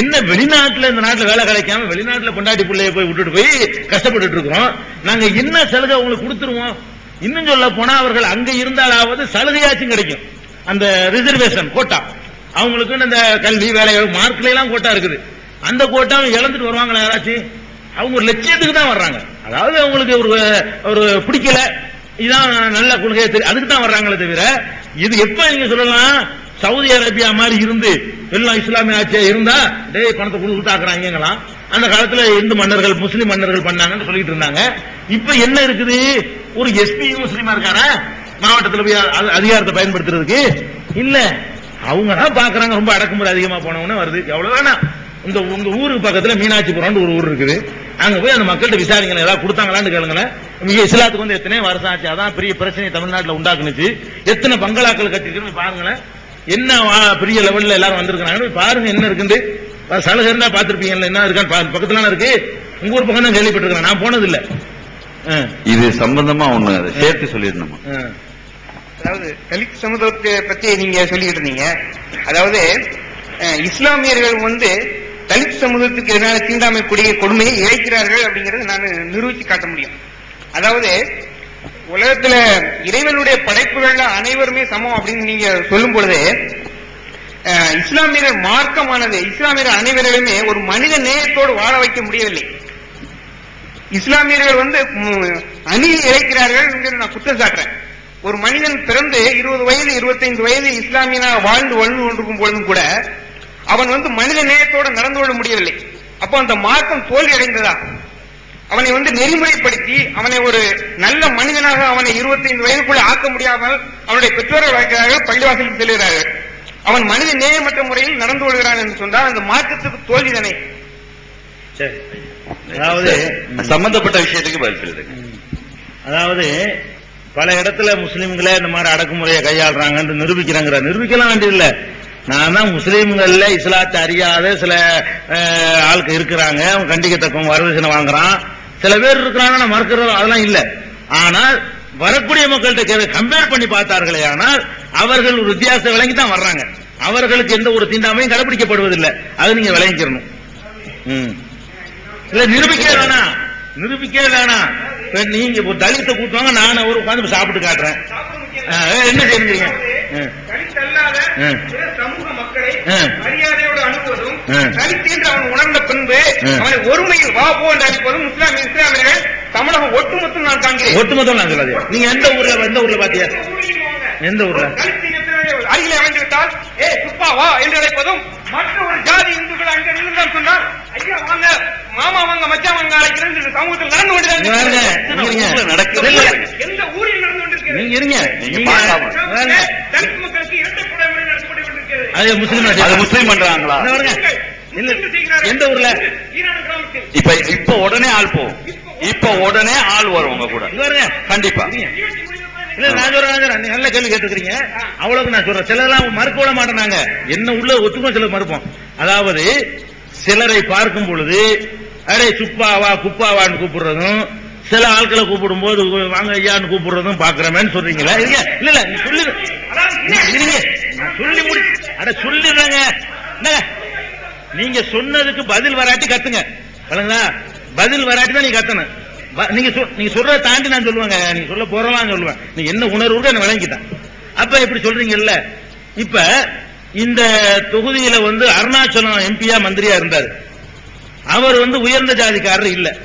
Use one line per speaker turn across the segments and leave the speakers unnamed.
என்ன வெளிநாட்டுல இந்த நாட்டுல வேலை கிடைக்காம வெளிநாட்டுல பொண்டாட்டி பிள்ளைய போய் விட்டுட்டு போய் கஷ்டப்பட்டுட்டு இருக்கிறோம்? நாங்க என்ன சலுகை உங்களுக்கு கொடுத்துருவோம்? இன்னும் சொல்ல போனா அவர்கள் அங்க இருந்தாலாவது சலுகையாச்சும் கிடைக்கும். அந்த ரிசர்வேஷன் கோட்டா அவங்களுக்கு இந்த கல்வி வேலை மார்க்ல எல்லாம் கோட்டா இருக்குது. அந்த கோட்டாவை இழந்துட்டு வருவாங்களா யாராச்சும்? அவங்க ஒரு லட்சியத்துக்கு தான் வர்றாங்க. அதாவது அவங்களுக்கு ஒரு ஒரு பிடிக்கல. இதான் நல்ல கொள்கையை தெரியும் அதுக்கு தான் வர்றாங்களே தவிர இது எப்ப நீங்க சொல்லலாம்? சவுதி அரேபியா மாதிரி இருந்து எல்லாம் இஸ்லாமிய ஆட்சியா இருந்தா டே பணத்தை கொடுத்தாக்குறாங்களாம் அந்த காலத்துல இந்து மன்னர்கள் முஸ்லீம் மன்னர்கள் பண்ணாங்கன்னு சொல்லிட்டு இருந்தாங்க. இப்ப என்ன இருக்குது? ஒரு எஸ்பி முஸ்லீமா இருக்காரா? மாவட்டத்தில் போய் அ- அதிகாரத்தை பயன்படுத்துறதுக்கு? இல்ல. அவங்க தான் பாக்குறாங்க ரொம்ப அடக்குமுறை அதிகமா போனவொன்னே வருது. எவ்வளவு வேணாம். இந்த உங்க ஊருக்கு பக்கத்துல மீனாட்சிபுரம்னு ஒரு ஊர் இருக்குது. அங்க போய் அந்த மக்கள்கிட்ட விசாரிங்க ஏதாவது கொடுத்தாங்களான்னு கேளுங்களேன். இங்க இஸ்லாத்துக்கு வந்து எத்தனை வருஷம் ஆச்சு. அதான் பெரிய பிரச்சனை தமிழ்நாட்டில் உண்டாக்குனுச்சு. எத்தனை பங்களாக்கள் கட்டிருக்கு பாருங்களேன். என்ன வா- பெரிய லெவல்ல எல்லாரும் வந்திருக்காங்கன்னு போய் பாருங்க என்ன இருக்குன்னு. அது சலுகை இருந்தா பாத்திருப்பீங்கல்ல என்ன இருக்கான்னு பா- பக்கத்துல இருக்கு. உங்க ஊர் பக்கம் தான் கேள்விப்பட்டிருக்கேன் நான் போனது இல்ல ஆ,
இது சம்பந்தமா ஒண்ணு அதை சேர்த்து சொல்லிடணுமா?
ஆ.
அதாவது தலித் சமுதாயத்தை பத்தி நீங்க சொல்லிக்கிட்டு இருந்தீங்க. அதாவது இஸ்லாமியர்கள் வந்து தலித் சமூகத்துக்கு எதிரான தீண்டாமை கொடிய கொடுமையை இழைக்கிறார்கள் அப்படிங்கறத நான் நிரூபிச்சு காட்ட முடியும். அதாவது உலகத்துல இறைவனுடைய படைப்புகள்ல அனைவருமே சமம் அப்படின்னு நீங்க சொல்லும் பொழுது இஸ்லாமியர் மார்க்கமானது இஸ்லாமியர் அனைவர்களுமே ஒரு மனித நேயத்தோடு வாழ வைக்க முடியவில்லை. இஸ்லாமியர்கள் வந்து ம், அநீதி இழைக்கிறார்கள் என்று நான் குற்றம் சாட்டுறேன். ஒரு மனிதன் பிறந்து இருபது வயது இருபத்தைந்து வயது இஸ்லாமியனாக வாழ்ந்து வாழ்ந்து கொண்டிருக்கும் பொழுதும் கூட அவன் வந்து மனித நேயத்தோடு நடந்து கொள்ள முடியவில்லை. அப்போ அந்த மார்க்கம் தோல்வி அடைந்ததா அவனை வந்து நெறிமுறைப்படுத்தி அவனை ஒரு நல்ல மனிதனாக அவனை இருபத்தைந்து வயதுக்குள்ள ஆக்க முடியாமல் அவனுடைய பெற்றோர்கள் வைக்கிறார்கள் பள்ளிவாசலுக்கு செல்கிறார்கள். அவன் மனித நேயமற்ற முறையில் நடந்து கொள்கிறான் என்று சொன்னால் அந்த மார்க்கத்துக்கு தோல்விதானே
சரி. அதாவது
சம்பந்தப்பட்ட விஷயத்துக்கு பதில் சொல்லுங்க.
அதாவது பல இடத்துல முஸ்லிம்களே இந்த மாதிரி அடக்குமுறையை கையாளுறாங்கன்னு நிரூபிக்கிறாங்கிற நிரூபிக்கலாம் வேண்டியதில்லை நான் தான் முஸ்லீம்கள்ல இஸ்லாத்தை அறியாத சில ஆளுக்கு இருக்கிறாங்க. அவங்க கண்டிக்கத்தக்கம் வரதட்சணை வாங்குறான். சில பேர் இருக்கிறாங்க நான் மறுக்கிறோம் அதெல்லாம் இல்ல. ஆனால் வரக்கூடிய மக்கள்கிட்ட கம்பேர் பண்ணி பார்த்தார்களே ஆனால் அவர்கள் ஒரு வித்தியாசத்தை விளங்கி தான் வர்றாங்க. அவர்களுக்கு எந்த ஒரு தீண்டாமையும் கடைபிடிக்கப்படுவதில்லை அது நீங்க விளங்கிக்கிறணும் இல்ல நிரூபிக்க வேணாம். நிரூபிக்க வேணாம். நீங்க இப்போ தலித்தை கூட்டுவாங்க நான் ஒரு உட்காந்து சாப்பிட்டு காட்டுறேன். என்ன செய்யுங்க
அவன் ஒருமையில் வா போ என்று அழைப்பதும் இஸ்லாமிய இஸ்லாமியர்கள் தமிழகம் ஒட்டுமொத்தம் நான் காண்கிறேன்.
ஒட்டுமொத்தம் நான் சொல்லாது நீங்க எந்த ஊர்ல எந்த ஊர்ல பாத்தியா எந்த ஊர்ல?
அருகிலே அமைந்து விட்டால் ஏ சுப்பா வா என்று அழைப்பதும் மற்ற ஒரு ஜாதி இந்துக்கள் அங்க நின்று சொன்னால் ஐயா வாங்க. மாமா வாங்க மச்சான் வாங்க அழைக்கிறேன் சமூகத்தில் நடந்து
இருங்க.
நடக்குது.
எந்த ஊரில் நடந்து கொண்டிருக்கிறது
நீங்க இருங்க.
தலித் மக்களுக்கு இரட்டை
அது முஸ்லீம்.
அது முஸ்லீம் பண்றாங்களா
எந்த ஊர்ல?
இப்ப இப்ப உடனே ஆள் போகும் இப்ப உடனே ஆள் வரும் உங்க கூட. கண்டிப்பா.
இல்ல சொல்றேன். நீங்க நல்ல கேள்வி கேட்டுக்கிறீங்க அவ்வளவுக்கு நான் சொல்றேன். சிலர்லாம் மறுக்க விட மாட்டேனாங்க. என்ன உள்ள ஒத்துக்கும் சிலர் மறுப்போம். அதாவது சிலரை பார்க்கும் பொழுது அடே சுப்பாவா குப்பாவான்னு கூப்பிடுறதும் சில ஆட்களை கூப்பிடும் போது வாங்க ஐயான்னு கூப்பிடுறதும் பாக்குறமேன்னு சொல்றீங்களா? இல்ல இல்ல நீ சொல்லு நீ- சொல்லி முடி அட சொல்லிடுறேங்க. நீங்க சொன்னதுக்கு பதில் வராட்டி கத்துங்க. வழங்களா பதில் வராட்டி தான் நீங்க கத்தணும். நீங்க நீங்க சொல்றத தாண்டி நான் சொல்லுவாங்க. நீங்க சொல்ல போறலாம் சொல்லுவேன். நீங்க என்ன உணர்வு நான் விளங்கிட்டேன். அப்ப இப்படி சொல்றீங்கல்ல? இப்ப இந்த தொகுதியில வந்து அருணாச்சலம் எம்பியா மந்திரியா இருந்தார். அவர் வந்து உயர்ந்த ஜாதிக்காரர் இல்ல.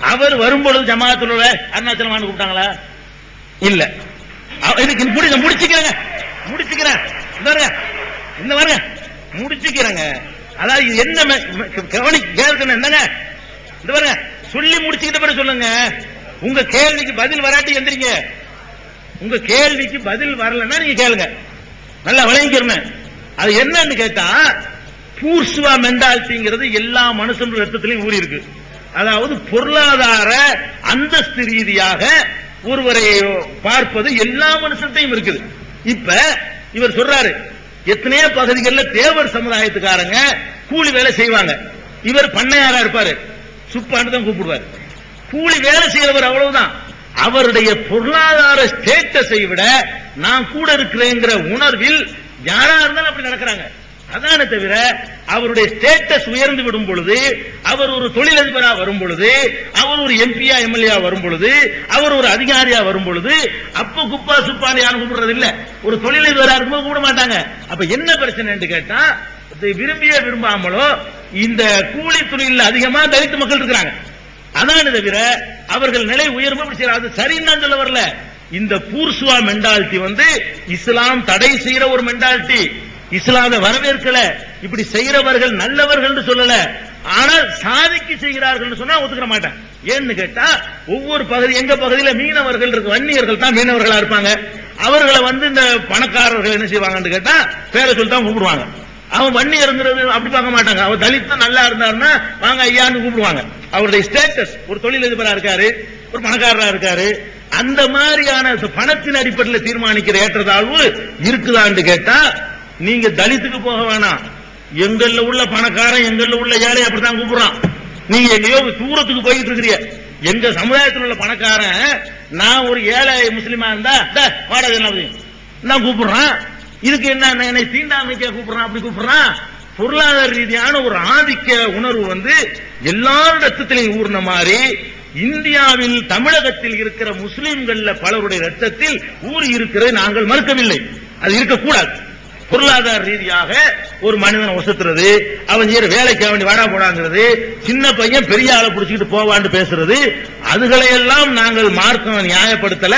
அவர் வரும்பொழுது ஜமாத்துல அருணாச்சலமானு கூப்பிட்டாங்களா? இல்ல. அவ- இதுக்கு முடிங்க முடிச்சுக்கிறேங்க. முடிச்சுக்கிறேன். இந்த வருங்க இந்த பாருங்க. முடிச்சுக்கிறேங்க. அதாவது இது என்ன கவனி கேட்கணும் என்னங்க? இந்த பாருங்க சொல்லி முடிச்சுக்கிட்ட பிறகு சொல்லுங்க. உங்க கேள்விக்கு பதில் வராட்டி எந்திரிங்க. உங்க கேள்விக்கு பதில் வரலன்னா நீங்க கேளுங்க. நல்லா விளங்கிக்கிறணும் அது என்னன்னு கேட்டா பூர்சுவா மென்டாலிட்டிங்கிறது எல்லா மனுஷன் ரத்தத்திலையும் ஊறி இருக்கு. அதாவது பொருளாதார அந்தஸ்து ரீதியாக ஒருவரை பார்ப்பது எல்லா மனுஷத்தையும் இருக்குது. இப்ப இவர் சொல்றாரு எத்தனையோ பகுதிகளில் தேவர் சமுதாயத்துக்காரங்க கூலி வேலை செய்வாங்க. இவர் பண்ணையாரா இருப்பாரு. சுப்பான்னு தான் கூப்பிடுவாரு. கூலி வேலை செய்யறவர் அவ்வளவுதான். அவருடைய பொருளாதார ஸ்டேட்டஸை விட நான் கூட இருக்கிறேங்கிற உணர்வில் யாரா இருந்தாலும் அப்படி நடக்கிறாங்க. அதானே தவிர அவருடைய ஸ்டேட்டஸ் உயர்ந்து விடும் பொழுது அவர் ஒரு தொழிலதிபரா வரும் பொழுது அவர் ஒரு எம்பியா எம்எல்ஏ வரும் பொழுது அவர் ஒரு அதிகாரியா வரும் பொழுது அப்ப குப்பா சுப்பான்னு யாரும் கூப்பிடுறது இல்ல ஒரு தொழிலதிபரா இருக்கும்போது கூப்பிட மாட்டாங்க. அப்ப என்ன பிரச்சனைன்னு கேட்டா இது விரும்பிய விரும்பாமலோ இந்த கூலி தொழில் அதிகமா தலித்து மக்கள் இருக்கிறாங்க. அதானே தவிர அவர்கள் நிலை உயர்வு அப்படி செய்யறாங்க. அது சரின்னு நான் சொல்ல வரல. இந்த பூர்சுவா மென்டாலிட்டி வந்து இஸ்லாம் தடை செய்யற ஒரு மென்டாலிட்டி இஸ்லாமை வரவேற்கல. இப்படி செய்யறவர்கள் நல்லவர்கள் சொல்லல. ஆனால் சாதிக்கு செய்கிறார்கள் சொன்னா ஒத்துக்கிற மாட்டேன். ஏன்னு கேட்டா ஒவ்வொரு பகுதி எங்க பகுதியில மீனவர்கள் இருக்கு வன்னியர்கள் தான் மீனவர்களா இருப்பாங்க. அவர்களை வந்து இந்த பணக்காரர்கள் என்ன செய்வாங்கன்னு கேட்டா பேரை சொல்லி தான் கூப்பிடுவாங்க. அவன் வன்னி இருந்தது அப்படி பார்க்க மாட்டாங்க. அவன் தலித்தம் நல்லா இருந்தாருன்னா வாங்க ஐயான்னு கூப்பிடுவாங்க. அவருடைய ஸ்டேட்டஸ் ஒரு தொழிலதிபரா இருக்காரு ஒரு பணக்காரரா இருக்காரு. அந்த மாதிரியான பணத்தின் அடிப்படையில் தீர்மானிக்கிற ஏற்றதாழ்வு இருக்குதான்னு கேட்டா நீங்க தலித்துக்கு போக வேணாம். எங்கள்ல உள்ள பணக்காரன் எங்கள்ல உள்ள ஏழை அப்படித்தான் கூப்பிடுறான். நீங்க எங்கேயோ தூரத்துக்கு போயிட்டு இருக்கிறீங்க. எங்க சமுதாயத்தில் உள்ள பணக்காரன் நான் ஒரு ஏழை முஸ்லீமா இருந்தா வாடகை வாடா நான் கூப்பிடுறான். இதுக்கு என்ன என்னை தீண்டாமைக்க கூப்பிடுறான் அப்படி கூப்பிடுறான். பொருளாதார ரீதியான ஒரு ஆதிக்க உணர்வு வந்து எல்லாரிடத்திலையும் ஊர்ன மாதிரி இந்தியாவில் தமிழகத்தில் இருக்கிற முஸ்லிம்கள்ல பலருடைய ரத்தத்தில் ஊறி இருக்கிறதை நாங்கள் மறுக்கவில்லை. அது இருக்கக்கூடாது. பொருளாதார ரீதியாக ஒரு மனிதனை ஒசத்துறது அவன் செய்யற வேலைக்கு வேண்டி வாடா போடாங்கிறது சின்ன பையன் பெரிய ஆளை பிடிச்சிக்கிட்டு போவான்னு பேசுறது அதுகளையெல்லாம் நாங்கள் மார்க்கம் நியாயப்படுத்தல.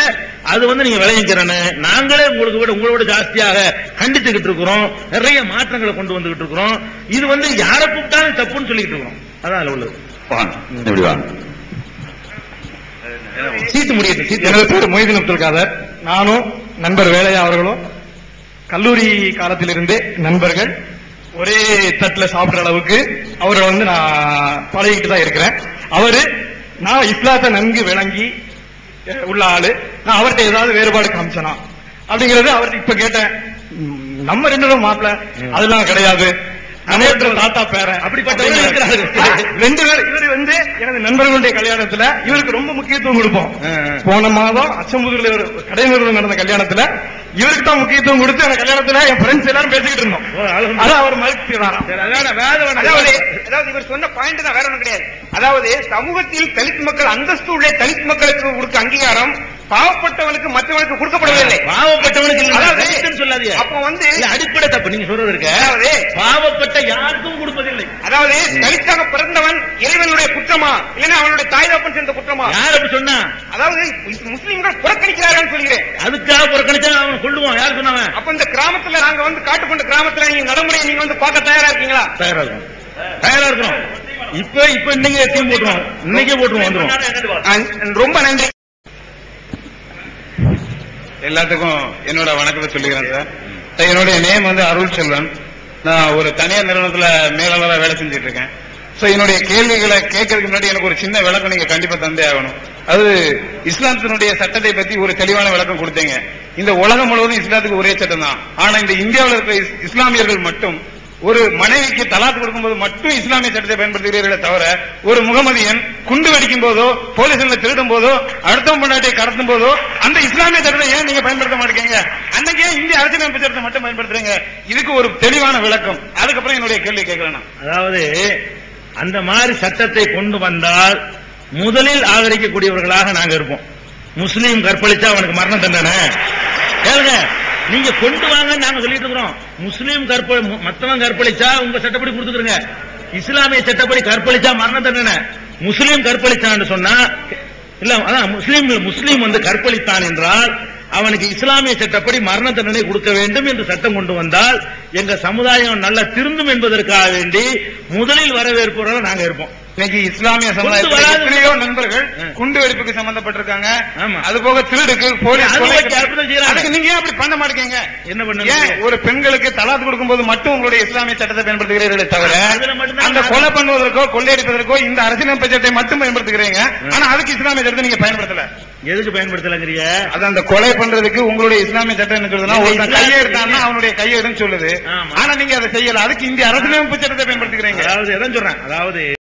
அது வந்து நீங்க விளைவிக்கிறேன்னு நாங்களே உங்களுக்கு விட உங்களோட ஜாஸ்தியாக கண்டிச்சுக்கிட்டு இருக்கிறோம். நிறைய மாற்றங்களை கொண்டு வந்துகிட்டு இருக்கிறோம். இது வந்து யாரை கூப்பிட்டாலும் தப்புன்னு சொல்லிட்டு இருக்கிறோம் அதான் உள்ளது. சீட்டு முடியுது சீட்டு.
எனது பேர் மொய்தீன் அப்துல் காதர். நானும் நண்பர் வேலையா அவர்களும் கல்லூரி காலத்திலிருந்தே நண்பர்கள் ஒரே தட்டுல சாப்பிடுற அளவுக்கு அவரை வந்து நான் பழகிட்டு தான் இருக்கிறேன். அவரு நான் இஸ்லாத்தை நன்கு விளங்கி உள்ள ஆளு. நான் அவர்கிட்ட ஏதாவது வேறுபாடு காமிச்சனா? அப்படிங்கறது அவர்கிட்ட இப்ப கேட்டேன். நம்ம ரெண்டு பேரும் மாப்பிள. அதெல்லாம் கிடையாது. தாத்தா பேரன்.
இருக்கிறார்கள்.
ரெண்டு பேர் இவரு வந்து எனது நண்பர்களுடைய கல்யாணத்துல இவருக்கு ரொம்ப முக்கியத்துவம் கொடுப்போம். போன மாதம் அச்சம்புதூர்ல கடைநிறுவனம் நடந்த கல்யாணத்துல இவருக்கு தான் முக்கியத்துவம் கொடுத்து அந்த கல்யாணத்துல என் ஃப்ரெண்ட்ஸ் எல்லாரும் பேசிக்கிட்டு இருந்தோம். அதான் அவர் மறுக்கிறாராம்.
அதாவது அதாவது இவர் சொன்ன பாயிண்ட் தான் வேற ஒண்ணும் கிடையாது அதாவது சமூகத்தில் தலித் மக்கள் அந்தஸ்து உள்ள தலித் மக்களுக்கு கொடுத்த அங்கீகாரம் பாவப்பட்டவனுக்கு மற்றவனுக்கு கொடுக்கப்படவில்லை.
பாவப்பட்டவனுக்கு சொல்லாதீங்க.
அப்ப வந்து
அடிப்படை தப்பு. நீங்க சொல்றது இருக்க.
அதாவது
பாவப்பட்ட யாருக்கும் கொடுப்பதில்லை.
அதாவது தலித்தாக பிறந்தவன் இறைவனுடைய குற்றமா? இல்லைன்னா அவனுடைய தாய் தப்பன் சேர்ந்த குற்றமா?
யார் அப்படி சொன்னா?
அதாவது முஸ்- முஸ்லிம்கள் புறக்கணிக்கிறார்கள் சொல்கிறேன்
அதுக்காக புறக்கணிச்சா அவன் கொள்ளுவான் யார் சொன்னவன்
அப்ப இந்த கிராமத்துல நாங்க வந்து காட்டுக்கொண்ட கிராமத்துல நீங்க நடைமுறையை நீங்க வந்து பார்க்க தயாரா இருக்கீங்களா?
தயாரா இருக்கும் தயாரா இருக்கணும். இப்ப இப்ப இன்னைக்கு போட்டுருவோம் இன்னைக்கே போட்டுருவோம்
ரொம்ப நன்றி.
எல்லாத்துக்கும் என்னோட வணக்கத்தை சொல்லிக்கிறேன் சார். என்னுடைய நேம் வந்து அருள் செல்வன். நான் ஒரு தனியார் நிறுவனத்துல மேலாளராக வேலை செஞ்சுட்டு இருக்கேன் என்னுடைய கேள்விகளை கேட்கறதுக்கு முன்னாடி எனக்கு ஒரு சின்ன விளக்கம் நீங்க கண்டிப்பா தந்தே ஆகணும். அது இஸ்லாத்தினுடைய சட்டத்தை பத்தி ஒரு தெளிவான விளக்கம் கொடுத்தீங்க. இந்த உலகம் முழுவதும் இஸ்லாத்துக்கு ஒரே சட்டம் தான். ஆனா இந்த இந்தியாவில் இருக்கிற இஸ்- இஸ்லாமியர்கள் மட்டும் ஒரு மனைவிக்கு தலாக் கொடுக்கும்போது மட்டும் இஸ்லாமிய சட்டத்தை பயன்படுத்துகிறீர்களே தவிர ஒரு முகமதியன் குண்டு வெடிக்கும் போதோ போலீஸ்ல திருடும் போதோ அடுத்தவன் பொண்டாட்டியை கடத்தும் போதோ அந்த இஸ்லாமிய சட்டத்தை ஏன் நீங்க பயன்படுத்த மாட்டேங்க? அன்னைக்கு ஏன் இந்திய அரசியலமைப்பு சட்டத்தை மட்டும் பயன்படுத்துறீங்க. இதுக்கு ஒரு தெளிவான விளக்கம். அதுக்கப்புறம் என்னுடைய கேள்வி கேட்கிறேன்
அதாவது அந்த மாதிரி சட்டத்தை கொண்டு வந்தால் முதலில் ஆதரிக்கக்கூடியவர்களாக நாங்க இருப்போம். முஸ்லீம் கற்பழிச்சா அவனுக்கு மரண தண்டனை. கேளுங்க. நீங்க கொண்டு வாங்க நாங்க சொல்லிட்டு இருக்கிறோம். முஸ்லீம் கற்ப மத்தவன் கற்பழிச்சா உங்க சட்டப்படி கொடுத்துக்கிறங்க இஸ்லாமிய சட்டப்படி கற்பழிச்சா மரண தண்டனை. முஸ்லீம் கற்பழிச்சான்னு சொன்னா இல்ல அதான் முஸ்லீம் முஸ்லீம் வந்து கற்பழித்தான் என்றால் அவனுக்கு இஸ்லாமிய சட்டப்படி மரண தண்டனை கொடுக்க வேண்டும் என்று சட்டம் கொண்டு வந்தால் எங்க சமுதாயம் நல்லா திருந்தும் என்பதற்காக வேண்டி முதலில் வரவேற்பவர்கள் நாங்க இருப்போம்.
இன்னைக்கு இஸ்லாமிய
கொண்டு
சமுதாயத்தில்
வராத-
எத்தனையோ நண்பர்கள். குண்டு வெடிப்புக்கு சம்பந்தப்பட்டிருக்காங்க. அது போக திருடுக்கு போலீஸ். அதுக்கு நீங்க ஏன் அப்படி பண்ண மாட்டேங்க?
என்ன பண்ண
ஏன் ஒரு பெண்களுக்கு தலாத் கொடுக்கும்போது மட்டும் உங்களுடைய இஸ்லாமிய சட்டத்தை பயன்படுத்துகிறீர்களே தவிர அந்த கொலை பண்ணுவதற்கோ கொள்ளையடிப்பதற்கோ இந்த அரசியலமைப்பு சட்டத்தை மட்டும் பயன்படுத்துகிறீங்க. ஆனா அதுக்கு இஸ்லாமிய சட்டத்தை நீங்க பயன்படுத்தல.
எதுக்கு பயன்படுத்தலங்கிறிய?
அது அந்த கொலை பண்றதுக்கு உங்களுடைய இஸ்லாமிய சட்டம் என்ன சொல்லுதுன்னா
இஸ்லாமிய-
கையை எடுத்தான்னா அவனுடைய கையெடுன்னு சொல்லுது. ஆனா நீங்க அதை செய்யல. அதுக்கு இந்திய அரசியலமைப்பு சட்டத்தை பயன்படுத்துகிறீங்க
அதாவது எதான் சொல்றேன்? அதாவது